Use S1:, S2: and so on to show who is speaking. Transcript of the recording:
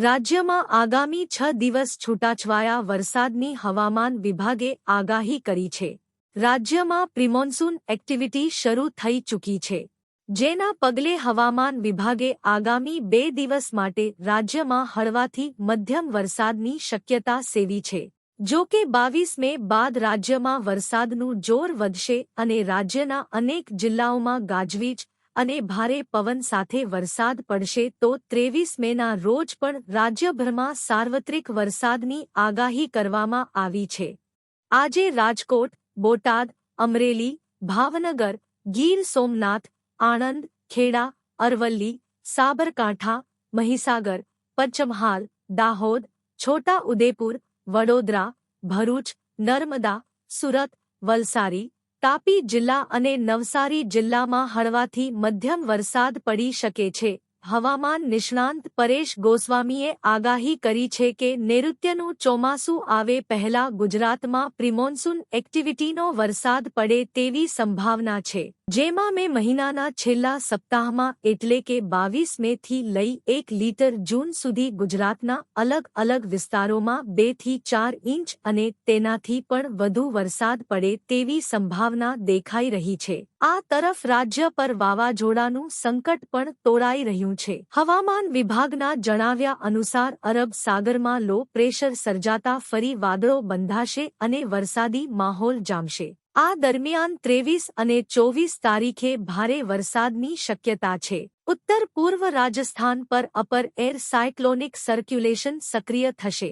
S1: રાજ્યમાં આગામી છ દિવસ છૂટાછવાયા વરસાદની હવામાન વિભાગે આગાહી કરી છે. રાજ્યમાં પ્રિમોન્સૂન એક્ટિવિટી શરૂ થઈ ચૂકી છે. જેના પગલે હવામાન વિભાગે આગામી બે દિવસ માટે રાજ્યમાં હળવાથી મધ્યમ વરસાદની શક્યતા સેવી છે. જો કે બાવીસ મે બાદ રાજ્યમાં વરસાદનું જોર વધશે અને રાજ્યના અનેક જિલ્લાઓમાં ગાજવીજ અને ભારે પવન સાથે વરસાદ પડશે તો ત્રેવીસ મેના રોજ પણ રાજ્યભરમાં સાર્વત્રિક વરસાદની આગાહી કરવામાં આવી છે. આજે રાજકોટ, બોટાદ, અમરેલી, ભાવનગર, ગીર સોમનાથ, આણંદ, ખેડા, અરવલ્લી, સાબરકાંઠા, મહીસાગર, પંચમહાલ, દાહોદ છોટા ઉદેપુર વડોદરા, ભરૂચ, નર્મદા, સુરત, વલસાડી તાપી જિલ્લા અને નવસારી જિલ્લામાં હળવાથી મધ્યમ વરસાદ પડી શકે છે. હવામાન નિષ્ણાંત પરેશ ગોસ્વામીએ આગાહી કરી છે કે નૈઋત્યનું ચોમાસું આવે પહેલા ગુજરાતમાં પ્રિમોન્સૂન એક્ટિવિટીનો વરસાદ પડે તેવી સંભાવના છે. જેમાં મે મહિનાના છેલ્લા સપ્તાહમાં એટલે કે બાવીસ મેથી લઈ એક લીટર જૂન સુધી ગુજરાતના અલગ અલગ વિસ્તારોમાં બેથી ચાર ઇંચ અને તેનાથી પણ વધુ વરસાદ પડે તેવી સંભાવના દેખાઈ રહી છે. આ તરફ રાજ્ય પર વાવાઝોડાનું સંકટ પણ તોડાઈ રહ્યું છે. હવામાન વિભાગના જણાવ્યા અનુસાર અરબ સાગરમાં લો પ્રેશર સર્જાતા ફરી વાદળો બંધાશે અને વરસાદી માહોલ જામશે. આ દરમિયાન ત્રેવીસ અને ચોવીસ તારીખે ભારે વરસાદની શક્યતા છે. ઉત્તર પૂર્વ રાજસ્થાન પર અપર એર સાયક્લોનિક સર્ક્યુલેશન સક્રિય થશે.